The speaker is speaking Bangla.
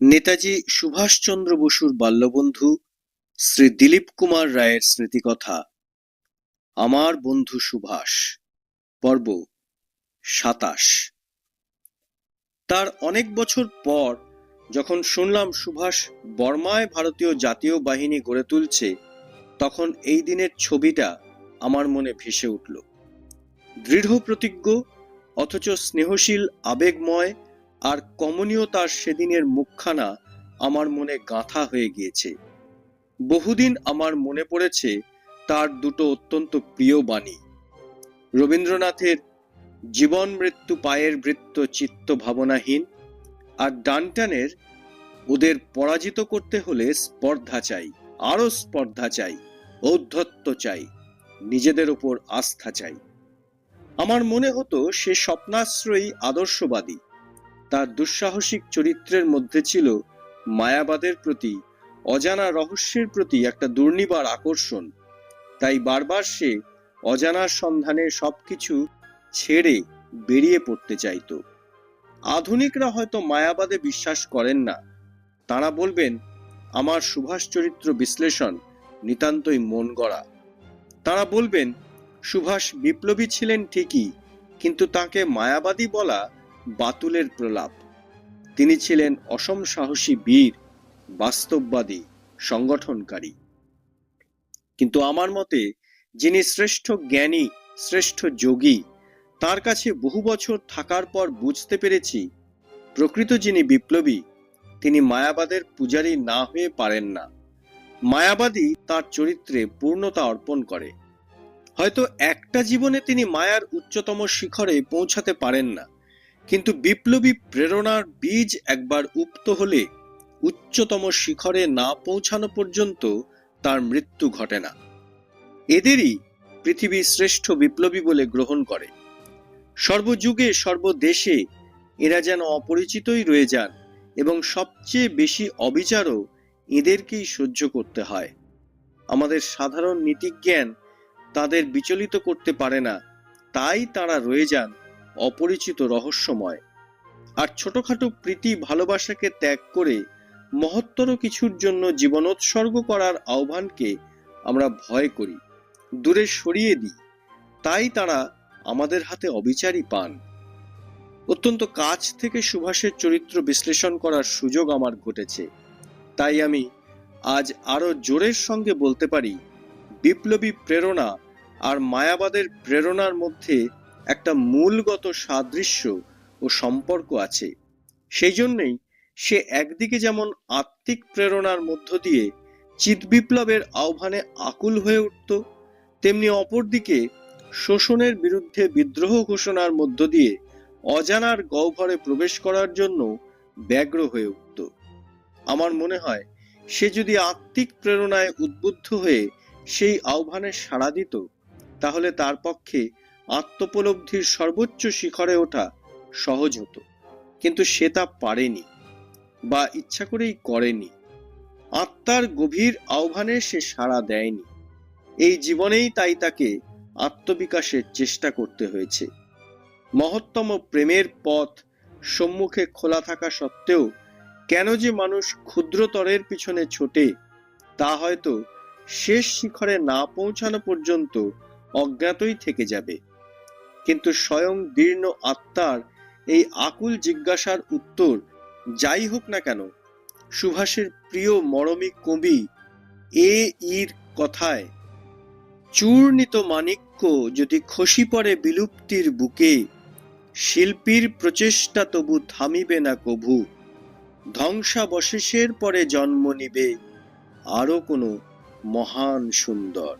নেতাজি সুভাষচন্দ্র বসুর বাল্যবন্ধু শ্রী দিলীপ কুমার রায়ের স্মৃতিকথা, আমার বন্ধু সুভাষ, পর্ব সাতাশ। তার অনেক বছর পর যখন শুনলাম সুভাষ বর্মায় ভারতীয় জাতীয় বাহিনী গড়ে তুলছে, তখন এই দিনের ছবিটা আমার মনে ভেসে উঠল। দৃঢ় প্রতিজ্ঞ অথচ স্নেহশীল, আবেগময় আর কমনীয় তার সেদিনের মুখখানা আমার মনে গাঁথা হয়ে গিয়েছে। বহুদিন আমার মনে পড়েছে তার দুটো অত্যন্ত প্রিয় বাণী। রবীন্দ্রনাথের জীবন মৃত্যু পায়ের বৃত্ত চিত্ত ভাবনাহীন আর ডানটানের ওদের পরাজিত করতে হলে স্পর্ধা চাই আরও স্পর্ধা চাই, ঔদ্ধত্য চাই, নিজেদের ওপর আস্থা চাই। আমার মনে হতো সে স্বপ্নাশ্রয়ী, আদর্শবাদী। তার দুঃসাহসিক চরিত্রের মধ্যে ছিল মায়াবাদের প্রতি, অজানা রহস্যের প্রতি একটা দুর্নিবার আকর্ষণ। তাই বারবার সে অজানার সন্ধানে সবকিছু ছেড়ে বেরিয়ে পড়তে চাইতো। আধুনিকরা হয়তো মায়াবাদে বিশ্বাস করেন না। তারা বলবেন, আমার সুভাষ চরিত্র বিশ্লেষণ নিতান্তই মন গড়া। তারা বলবেন, সুভাষ বিপ্লবী ছিলেন ঠিকই, কিন্তু তাকে মায়াবাদী বলা বাতুলের প্রলাপ। তিনি ছিলেন অসম সাহসী বীর, বাস্তববাদী, সংগঠনকারী। কিন্তু আমার মতে, যিনি শ্রেষ্ঠ জ্ঞানী, শ্রেষ্ঠ যোগী, তার কাছে বহু বছর থাকার পর বুঝতে পেরেছি, প্রকৃত যিনি বিপ্লবী, তিনি মায়াবাদের পূজারী না হয়ে পারেন না। মায়াবাদী তার চরিত্রে পূর্ণতা অর্পণ করে। হয়তো একটা জীবনে তিনি মায়ার উচ্চতম শিখরে পৌঁছাতে পারেন না। কিন্তু বিপ্লবী প্রেরণার বীজ একবার উপ্ত হলে উচ্চতম শিখরে না পৌঁছানো পর্যন্ত তার মৃত্যু ঘটে না। এদেরই পৃথিবী শ্রেষ্ঠ বিপ্লবী বলে গ্রহণ করে। সর্বযুগে সর্বদেশে এরা যেন অপরিচিতই রয়ে যান এবং সবচেয়ে বেশি অবিচারও এদেরকেই সহ্য করতে হয়। আমাদের সাধারণ নীতিজ্ঞান তাদের বিচলিত করতে পারে না, তাই তারা রয়ে যান অপরিচিত রহস্যময়। আর ছোটখাটো প্রীতি ভালোবাসাকে ত্যাগ করে মহত্তর কিছুর জন্য জীবনোৎসর্গ করার আহ্বানকে আমরা ভয় করি, দূরে সরিয়ে দিই। তাই তারা আমাদের হাতে অবিচারই পান। অত্যন্ত কাছ থেকে সুভাষের চরিত্র বিশ্লেষণ করার সুযোগ আমার ঘটেছে। তাই আমি আজ আরও জোরের সঙ্গে বলতে পারি, বিপ্লবী প্রেরণা আর মায়াবাদের প্রেরণার মধ্যে একটা মূলগত সাদৃশ্য ও সম্পর্ক আছে। সেই জন্যই সে একদিকে যেমন আত্মিক প্রেরণার মধ্য দিয়ে চিৎবিপ্লবের আহ্বানে আকুল হয়ে উঠত, তেমনি অপরদিকে শোষণের বিরুদ্ধে বিদ্রোহ ঘোষণার মধ্য দিয়ে অজানার গহ্বরে প্রবেশ করার জন্য ব্যগ্র হয়ে উঠত। আমার মনে হয় সে যদি আত্মিক প্রেরণায় উদ্বুদ্ধ হয়ে সেই আহ্বানে সাড়া দিত, তাহলে তার পক্ষে আত্মোপলব্ধির সর্বোচ্চ শিখরে ওঠা সহজ হতো। কিন্তু সে তা পারেনি বা ইচ্ছা করেই করেনি। আত্মার গভীর আহ্বানে সে সাড়া দেয়নি। এই জীবনেই তাই তাকে আত্মবিকাশের চেষ্টা করতে হয়েছে। মহত্তম প্রেমের পথ সম্মুখে খোলা থাকা সত্ত্বেও কেন যে মানুষ ক্ষুদ্রতরের পিছনে ছোটে, তা হয়তো শেষ শিখরে না পৌঁছানো পর্যন্ত অজ্ঞাতই থেকে যাবে। কিন্তু স্বয়ং দীর্ণ আত্মার এই আকুল জিজ্ঞাসার উত্তর যাই হোক না কেন, সুভাষের প্রিয় মরমী কবি এ ইর কথায়, চূর্ণিত মাণিক্য যদি খসি পড়ে বিলুপ্তির বুকে, শিল্পীর প্রচেষ্টা তবু থামিবে না কভু। ধ্বংসাবশেষের পরে জন্ম নিবে আরও কোনো মহান সুন্দর।